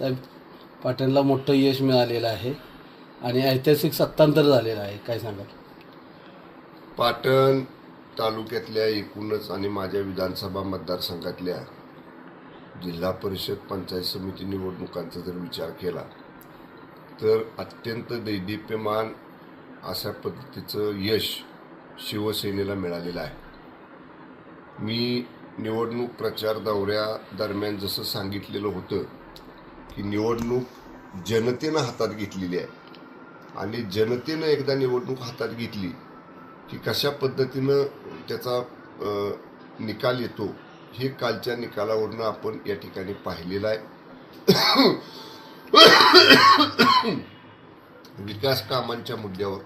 साहेब पाटणला मोठं यश मिळालेलं आहे आणि ऐतिहासिक सत्तांतर झालेलं आहे. काय सांगाल? पाटण तालुक्यातल्या एकूणच आणि माझ्या विधानसभा मतदारसंघातल्या जिल्हा परिषद पंचायत समिती निवडणुकांचा जर विचार केला तर अत्यंत दैदिप्यमान अशा पद्धतीचं यश शिवसेनेला मिळालेलं आहे. मी निवडणूक प्रचार दौऱ्या दरम्यान जसं सांगितलेलं होतं की निवडणूक जनतेनं हातात घेतलेली आहे. आणि जनतेनं एकदा निवडणूक हातात घेतली की कशा पद्धतीनं त्याचा निकाल येतो हे कालच्या निकालावरनं आपण या ठिकाणी पाहिलेलं आहे. विकास कामांच्या मुद्द्यावर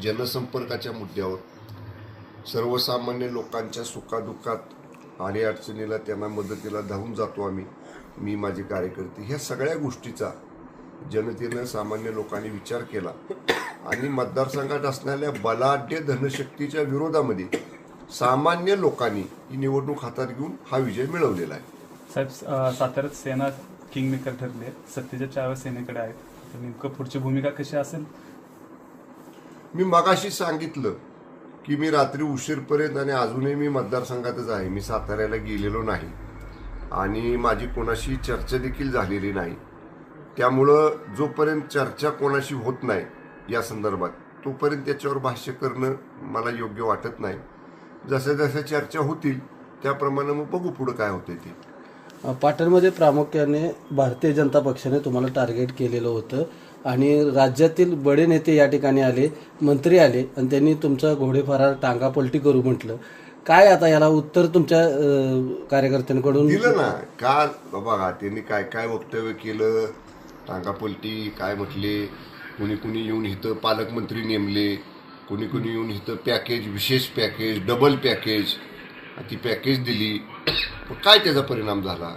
जनसंपर्काच्या मुद्द्यावर सर्वसामान्य लोकांच्या सुखादुःखात आणि अडचणीला त्यांना मदतीला धावून जातो आम्ही. मी माझे कार्यकर्ते ह्या सगळ्या गोष्टीचा जनतेनं सामान्य लोकांनी विचार केला. आणि मतदारसंघात असणाऱ्या बलाढ्य धनशक्तीच्या विरोधामध्ये सामान्य लोकांनी ही निवडणूक हातात घेऊन हा विजय मिळवलेला आहे. साहेब साताऱ्यात सेना किंगमेकर ठरली सत्तेच्या चाव्या सेनेकडे आहेत. तर नेमकं पुढची भूमिका कशी असेल? मी मगाशी सांगितलं की मी रात्री उशीरपर्यंत आणि अजूनही मी मतदारसंघातच आहे. मी साताऱ्याला गेलेलो नाही. आणि माझी कोणाशी चर्चा देखील झालेली नाही. त्यामुळं जोपर्यंत चर्चा कोणाशी होत नाही या संदर्भात तोपर्यंत त्याच्यावर भाष्य करणं मला योग्य वाटत नाही. जसं जसं चर्चा होतील त्याप्रमाणे मग बघू पुढं काय होते ते. पाटणमध्ये प्रामुख्याने भारतीय जनता पक्षाने तुम्हाला टार्गेट केलेलं होतं आणि राज्यातील बडे नेते या ठिकाणी आले मंत्री आले आणि त्यांनी तुमचा घोडेफारा टांगापलटी करू म्हटलं. काय आता याला उत्तर तुमच्या अ, कार्यकर्त्यांकडून? दिलं ना. का बाबा त्यांनी काय काय वक्तव्य केलं? टांगापलटी काय म्हटले? कुणी कुणी येऊन इथं पालकमंत्री नेमले? कुणी कुणी येऊन इथं पॅकेज विशेष पॅकेज डबल पॅकेज ती पॅकेज दिली. पण काय त्याचा परिणाम झाला?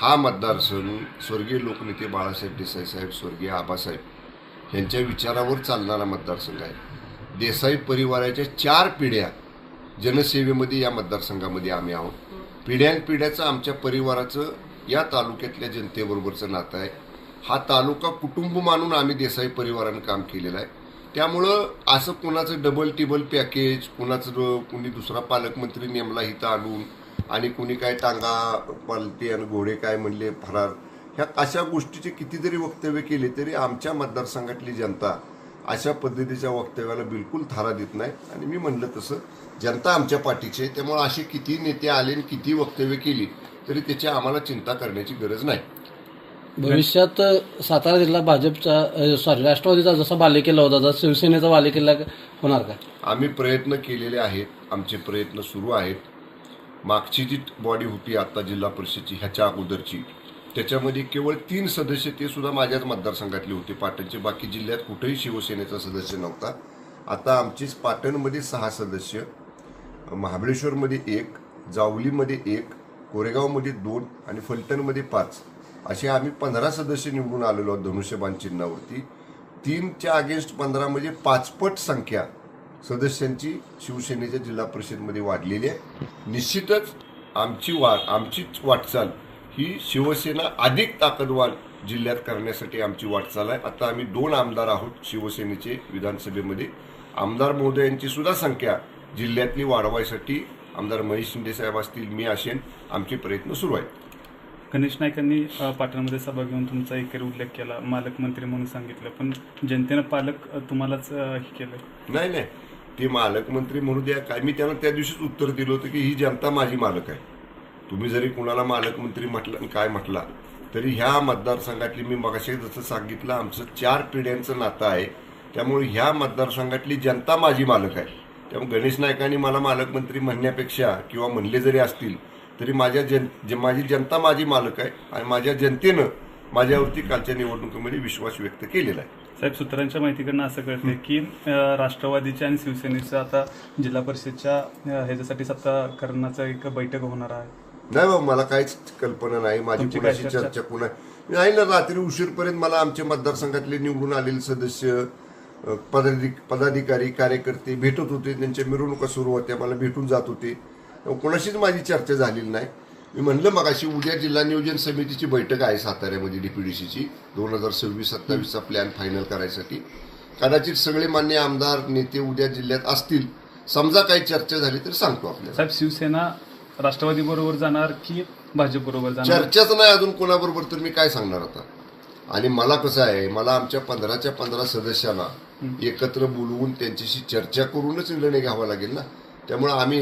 हा मतदारसंघ स्वर्गीय लोकनेते बाळासाहेब देसाई साहेब स्वर्गीय आबासाहेब यांच्या विचारावर चालणारा मतदारसंघ आहे. देसाई परिवाराच्या चार पिढ्या जनसेवेमध्ये या मतदारसंघामध्ये आम्ही आहोत. पिढ्यानपिढ्याचं आमच्या परिवाराचं या तालुक्यातल्या जनतेबरोबरचं नातं आहे. हा तालुका कुटुंब मानून आम्ही देसाई परिवारानं काम केलेलं आहे. त्यामुळं असं कुणाचं डबल टिबल पॅकेज कुणाचं कुणी दुसरा पालकमंत्री नेमला इथं आणून आणि कुणी काय टांगा पालते आणि घोडे काय म्हणले फरार ह्या अशा गोष्टीचे किती जरी वक्तव्य केले तरी आमच्या मतदारसंघातली जनता अशा पद्धतीच्या वक्तव्याला बिलकुल थारा देत नाही आणि मी म्हणलं तसं जनता आमच्या पाठीची आहे त्यामुळे असे किती नेते आले आणि किती वक्तव्य केली तरी त्याची आम्हाला चिंता करण्याची गरज नाही. भविष्यात सातारा जिल्हा भाजपचा सॉरी राष्ट्रवादीचा जसा बालेकिल्ला होता तसा शिवसेनेचा बालेकिल्ला होणार का? आम्ही प्रयत्न केलेले आहेत आमचे प्रयत्न सुरू आहेत. मागची जी बॉडी होती आता जिल्हा परिषदची ह्याच्या अगोदरची त्याच्यामध्ये केवळ तीन सदस्य ते सुद्धा माझ्याच मतदारसंघातले होते. पाटणचे बाकी जिल्ह्यात कुठेही शिवसेनेचा सदस्य नव्हता. आता आमचीच पाटणमध्ये सहा सदस्य महाबळेश्वरमध्ये एक जावलीमध्ये एक कोरेगावमध्ये दोन आणि फलटणमध्ये पाच. असे आम्ही पंधरा सदस्य निवडून आलेलो आहोत धनुष्यबाण चिन्हावरती. तीनच्या अगेन्स्ट पंधरा म्हणजे पाचपट संख्या सदस्यांची शिवसेनेच्या जिल्हा परिषदमध्ये वाढलेली आहे. निश्चितच आमची वाढ आमचीच वाटचाल ही शिवसेना अधिक ताकदवान जिल्ह्यात करण्यासाठी आमची वाटचाल आहे आता आम्ही दोन आमदार आहोत शिवसेनेचे विधानसभेमध्ये. आमदार महोदयांची सुद्धा संख्या जिल्ह्यातली वाढवायसाठी आमदार महेश शिंदे साहेब असतील मी असेन आमचे प्रयत्न सुरू आहेत. गणेश नाईकांनी पाटणमध्ये सभा घेऊन तुमचा एकेरी उल्लेख केला मालकमंत्री म्हणून सांगितलं पण जनतेनं पालक तुम्हालाच हे केलं नाही नाही. ते मालकमंत्री म्हणू द्या काय मी त्यांना त्या दिवशीच उत्तर दिलं होतं की ही जनता माझी मालक आहे. तुम्ही जरी कुणाला मालकमंत्री म्हटलं आणि काय म्हटला तरी ह्या मतदारसंघातली मी मगाशी जसं सांगितलं आमचं चार पिढ्यांचं नातं आहे. त्यामुळे ह्या मतदारसंघातली जनता माझी मालक आहे. त्यामुळे गणेश नायकांनी मला मालकमंत्री म्हणण्यापेक्षा किंवा म्हणले जरी असतील तरी माझ्या जन जे- माझी जनता माझी मालक आहे आणि माझ्या जनतेनं माझ्यावरती कालच्या निवडणुकीमध्ये विश्वास व्यक्त केलेला आहे. साहेब सूत्रांच्या माहितीकडनं असं कळतं की राष्ट्रवादीच्या आणि शिवसेनेचं आता जिल्हा परिषदच्या ह्याच्यासाठी सत्ताकरणाचं एक बैठक होणार आहे. नाही बाबा मला काहीच कल्पना नाही. माझी तुमची काय कुणाशी चर्चा? चर्चा कुणा नाही ना रात्री उशीरपर्यंत मला आमच्या मतदारसंघातले निवडून आलेले सदस्य अ, पदाधिक पदाधिकारी कार्यकर्ते भेटत होते. त्यांच्या मिरवणुका सुरू होत्या. मला भेटून जात होते. कुणाशीच माझी चर्चा झालेली नाही. मी म्हणलं मग अशी उद्या जिल्हा नियोजन समितीची बैठक आहे साताऱ्यामध्ये डीपीडीसीची दोन हजार सव्वीस सत्तावीसचा प्लॅन फायनल करायसाठी. कदाचित सगळे मान्य आमदार नेते उद्या जिल्ह्यात असतील. समजा काही चर्चा झाली तर सांगतो आपल्याला. साहेब शिवसेना राष्ट्रवादी बरोबर जाणार की भाजप बरोबर जाणार? चर्चाच नाही अजून कोणाबरोबर तर मी काय सांगणार आता? आणि मला कसं आहे मला आमच्या पंधराच्या पंधरा सदस्यांना एकत्र बोलवून त्यांच्याशी चर्चा करूनच निर्णय घ्यावा लागेल ना? त्यामुळे आम्ही